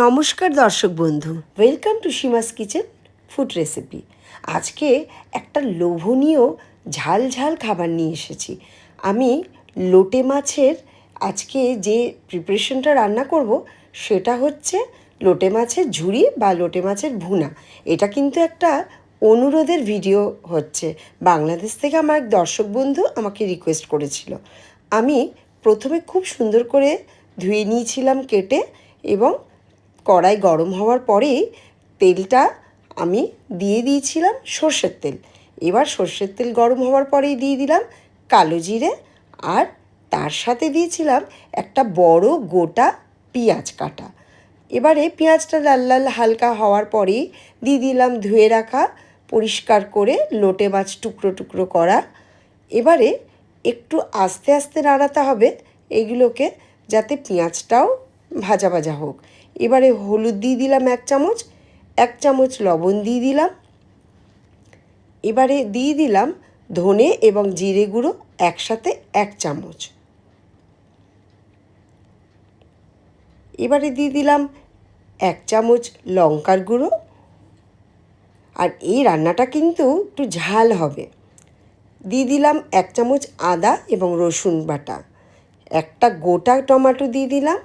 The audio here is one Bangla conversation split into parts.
নমস্কার দর্শক বন্ধু। Welcome to Seema's kitchen food recipe আজকে একটা লোভনীয় ঝাল ঝাল খাবার নিয়ে এসেছি। আমি লোটে মাছের আজকে যে প্রিপারেশনটা রান্না করব, সেটা হচ্ছে লোটে মাছের ঝুড়ি বা লোটে মাছের ভুনা। এটা কিন্তু একটা অনুরোধের ভিডিও হচ্ছে। বাংলাদেশ থেকে আমার এক দর্শক বন্ধু আমাকে রিকোয়েস্ট করেছিল। আমি প্রথমে খুব সুন্দর করে ধুয়ে নিয়েছিলাম কেটে এবং কড়াই গরম হওয়ার পরেই তেলটা আমি দিয়ে দিয়েছিলাম সর্ষের তেল। এবার সর্ষের তেল গরম হওয়ার পরেই দিয়ে দিলাম কালো জিরে আর তার সাথে দিয়েছিলাম একটা বড় গোটা পেঁয়াজ কাটা। এবারে পেঁয়াজটা লাল লাল হালকা হওয়ার পরেই দিয়ে দিলাম ধুয়ে রাখা, পরিষ্কার করে লোটে মাছ টুকরো টুকরো করা। এবারে একটু আস্তে আস্তে নাড়াতে হবে, এগুলোকে যাতে পেঁয়াজটাও ভাজা ভাজা হোক। এবারে হলুদ দিয়ে দিলাম এক চামচ এক চামচ লবণ দিয়ে দিলাম। এবারে দিয়ে দিলাম ধনে এবং জিরে গুঁড়ো একসাথে এক চামচ। এবারে দিয়ে দিলাম এক চামচ লঙ্কার গুঁড়ো। আর এই রান্নাটা কিন্তু একটু ঝাল হবে। দিয়ে দিলাম এক চামচ আদা এবং রসুন বাটা। একটা গোটা টমেটো দিয়ে দিলাম।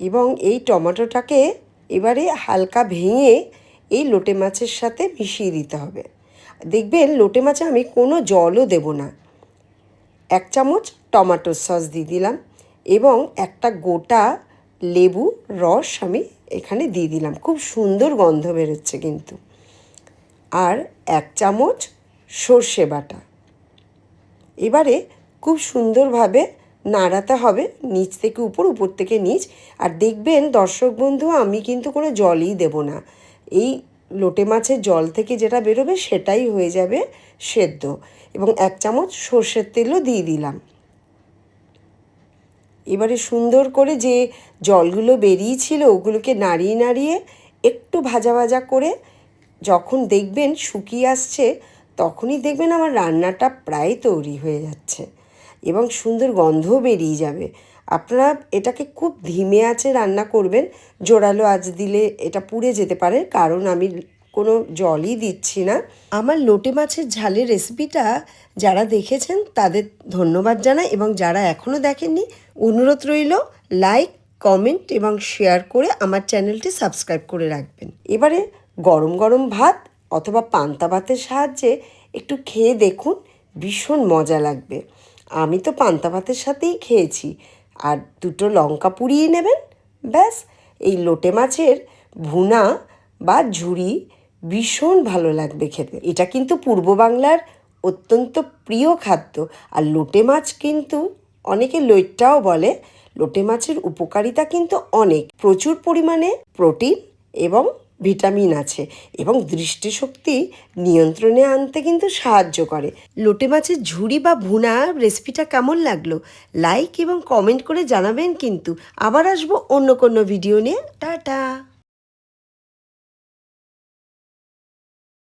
এবং এই টমেটোটাকে এবারে হালকা ভেঙে এই লোটে মাছের সাথে মিশিয়ে দিতে হবে। দেখবেন লোটে মাছে আমি কোনো জলও দেব না। এক চামচ টমেটোর সস দিয়ে দিলাম এবং একটা গোটা লেবু রস আমি এখানে দিয়ে দিলাম। খুব সুন্দর গন্ধ বেরোচ্ছে কিন্তু। আর এক চামচ সর্ষে বাটা। এবারে খুব সুন্দরভাবে নাড়াতে হবে নিচ থেকে উপর উপর থেকে নিচ। আর দেখবেন দর্শক বন্ধু, আমি কিন্তু কোনো জলই দেব না। এই লোটে মাছের জল থেকে যেটা বেরোবে সেটাই হয়ে যাবে সেদ্ধ। এবং এক চামচ সর্ষের তেলও দিয়ে দিলাম। এবারে সুন্দর করে যে জলগুলো বেরিয়েছিল, ওগুলোকে নাড়িয়ে নাড়িয়ে একটু ভাজা ভাজা করে যখন দেখবেন শুকিয়ে আসছে, তখনই দেখবেন আমার রান্নাটা প্রায় তৈরি হয়ে যাচ্ছে। এবং সুন্দর গন্ধও বেরিয়ে যাবে। আপনারা এটাকে খুব ধিমে আঁচে রান্না করবেন। জোরালো আঁচ দিলে এটা পুড়ে যেতে পারে, কারণ আমি কোনো জলই দিচ্ছি না। আমার লোটে মাছের ঝালের রেসিপিটা যারা দেখেছেন তাদের ধন্যবাদ জানাই এবং যারা এখনও দেখেননি, অনুরোধ রইল লাইক কমেন্ট এবং শেয়ার করে আমার চ্যানেলটি সাবস্ক্রাইব করে রাখবেন। এবারে গরম গরম ভাত অথবা পান্তা ভাতের সাহায্যে একটু খেয়ে দেখুন, ভীষণ মজা লাগবে। আমি তো পান্তা ভাতের সাথেই খেয়েছি। আর দুটো লঙ্কা পুড়িয়ে নেবেন? ব্যাস, এই লোটে মাছের ভুনা বা ঝুড়ি ভীষণ ভালো লাগবে খেতে। এটা কিন্তু পূর্ব বাংলার অত্যন্ত প্রিয় খাদ্য। আর লোটে মাছ কিন্তু অনেকে লইট্টাও বলে, লোটে মাছের উপকারিতা কিন্তু অনেক। প্রচুর পরিমাণে প্রোটিন এবং ভিটামিন আছে এবং দৃষ্টিশক্তি নিয়ন্ত্রণে আনতে কিন্তু সাহায্য করে। লোটে মাছের ঝুড়ি বা ভুনা রেসিপিটা কেমন লাগল? লাইক এবং কমেন্ট করে জানাবেন কিন্তু। আবার আসব অন্য কোনো ভিডিও নিয়ে। টাটা!